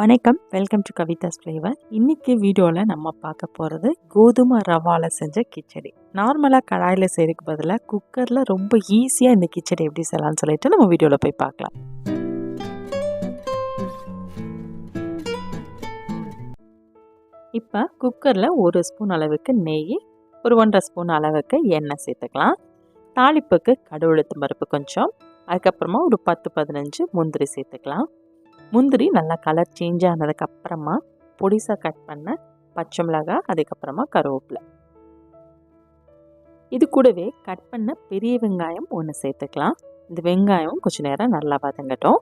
வணக்கம். Welcome to Kavidas flavour இன்னைக்கு வீடியோவில் நம்ம பார்க்க போகிறது கோதுமை ரவாவில் செஞ்ச கிச்சடி. நார்மலாக கடாயில் செய்கிறதுக்கு பதிலாக குக்கரில் ரொம்ப ஈஸியாக இந்த கிச்சடி எப்படி செய்யலாம்னு சொல்லிட்டு நம்ம வீடியோவில் போய் பார்க்கலாம். இப்போ குக்கரில் ஒரு ஸ்பூன் அளவுக்கு நெய் ஒரு ஒன்றரை ஸ்பூன் அளவுக்கு எண்ணெய் சேர்த்துக்கலாம். தாளிப்புக்கு கடவுளுத்து பருப்பு கொஞ்சம் அதுக்கப்புறமா ஒரு பத்து பதினஞ்சு முந்திரி சேர்த்துக்கலாம். முந்திரி நல்லா கலர் சேஞ்ச் ஆனதுக்கப்புறமா பொடிசாக கட் பண்ண பச்சை மிளகாய் அதுக்கப்புறமா கருவேப்பிலை. இது கூடவே கட் பண்ண பெரிய வெங்காயம் ஒன்று சேர்த்துக்கலாம். இந்த வெங்காயம் கொஞ்சம் நேரம் நல்லா வதங்கட்டும்.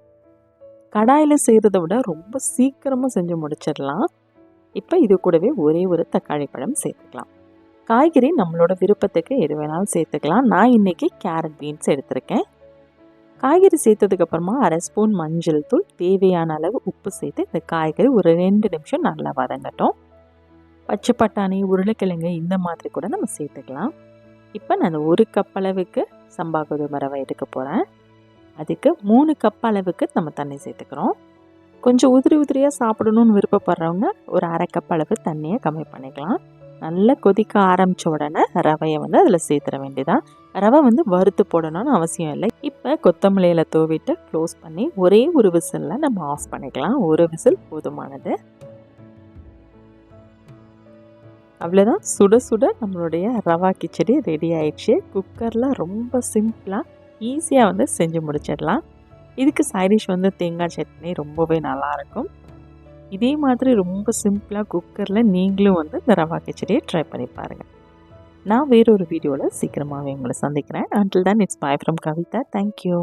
கடாயில் செய்கிறத விட ரொம்ப சீக்கிரமாக செஞ்சு முடிச்சிடலாம். இப்போ இது கூடவே ஒரே ஒரு தக்காளி பழம் சேர்த்துக்கலாம். காய்கறி நம்மளோட விருப்பத்துக்கு எது வேணாலும் சேர்த்துக்கலாம். நான் இன்றைக்கி கேரட் பீன்ஸ் எடுத்திருக்கேன். காய்கறி சேர்த்ததுக்கப்புறமா அரை ஸ்பூன் மஞ்சள் தூள் தேவையான அளவு உப்பு சேர்த்து இந்த காய்கறி ஒரு ரெண்டு நிமிஷம் நல்லா வதங்கட்டும். பச்சை பட்டாணி உருளைக்கிழங்கு இந்த மாதிரி கூட நம்ம சேர்த்துக்கலாம். இப்போ நான் ஒரு கப் அளவுக்கு சம்பா கோதுமை ரவை எடுக்க போகிறேன் அதுக்கு மூணு கப் அளவுக்கு நம்ம தண்ணி சேர்த்துக்கிறோம். கொஞ்சம் உதிரி உதிரியாக சாப்பிடணும்னு விருப்பப்படுறவங்க ஒரு அரை கப் அளவு தண்ணியை கம்மி பண்ணிக்கலாம். நல்லா கொதிக்க ஆரம்பித்த உடனே ரவையை வந்து அதில் சேர்த்துற வேண்டியதான் ரவை வந்து வறுத்து போடணும்னு அவசியம் இல்லை. இப்போ கொத்தமல்லியில் தூவிட்டு க்ளோஸ் பண்ணி ஒரே ஒரு விசிலில் நம்ம ஆஃப் பண்ணிக்கலாம். ஒரு விசில் போதுமானது. அவ்வளோதான் சுட சுட நம்மளுடைய ரவா கிச்சடி ரெடி ஆயிடுச்சு. குக்கரில் ரொம்ப சிம்பிளாக ஈஸியாக வந்து செஞ்சு முடிச்சிடலாம். இதுக்கு சைடிஷ் வந்து தேங்காய் சட்னி ரொம்பவே நல்லாயிருக்கும். இதே மாதிரி ரொம்ப சிம்பிளாக குக்கரில் நீங்களும் வந்து இந்த ரவா கிச்சடியை ட்ரை பண்ணி பாருங்கள் நான் வேறொரு வீடியோவில் சீக்கிரமாகவே உங்களை சந்திக்கிறேன். அண்டில் தான் it's bye from Kavitha thank you